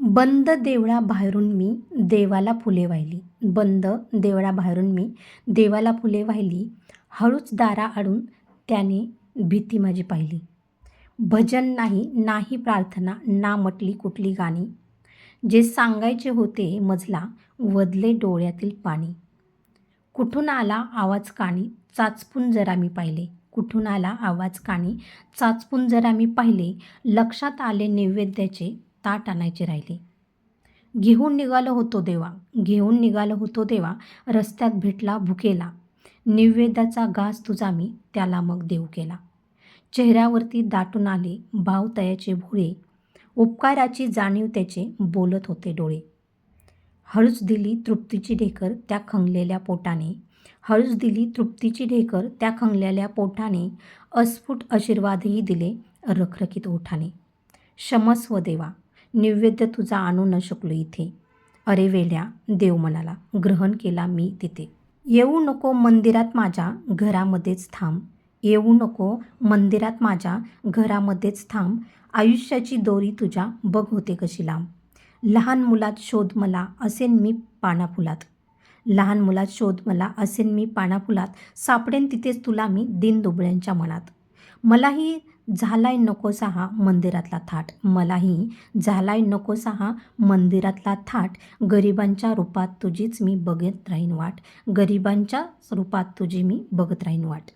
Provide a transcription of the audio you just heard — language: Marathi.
बंद देवळा बाहेरून मी देवाला फुले वाहिली. बंद देवळा बाहेरून मी देवाला फुले वाहिली. हळूच दारा आडून त्याने भीती माझी पाहिली. भजन नाही नाही प्रार्थना ना म्हटली कुठली गाणी. जे सांगायचे होते मजला वदले डोळ्यातील पाणी. कुठून आला आवाज काणी? चाचपून जरा मी पाहिले. कुठून आला आवाज काणी? चाचपून जरा मी पाहिले. लक्षात आले नैवेद्याचे. ताट आणायचे राहिले. घेऊन निघालो होतो देवा घेऊन निघालो होतो देवा रस्त्यात भेटला भुकेला. निवेदाचा घास तुझा मी त्याला मग देऊ केला. चेहऱ्यावरती दाटून आले भाव तयाचे भोळे. उपकाराची जाणीव त्याचे बोलत होते डोळे. हळूच दिली तृप्तीची ढेकर त्या खंगलेल्या पोटाने. हळूच दिली तृप्तीची ढेकर त्या खंगलेल्या पोटाने. अस्फुट आशीर्वादही दिले रखरखीत ओठाने. क्षमस्व देवा नैवेद्य तुझा आणू न शकलो इथे. अरे वेड्या देव म्हणाला ग्रहण केला मी तिथे. येऊ नको मंदिरात माझ्या घरामध्येच थांब. येऊ नको मंदिरात माझ्या घरामध्येच थांब. आयुष्याची दोरी तुझ्या बघ होते कशी लांब. लहान मुलात शोध मला असेन मी पानाफुलात. लहान मुलात शोध मला असेन मी पानाफुलात. सापडेन तिथेच तुला मी दिनदुबळ्यांच्या मनात. मलाही झालाय नकोसा हा मंदिरातला थाट. मलाही झालाय नकोसा हा मंदिरातला थाट. गरिबांच्या रूपात तुझीच मी बघत राहीन वाट. गरिबांच्या रूपात तुझी मी बघत राहीन वाट.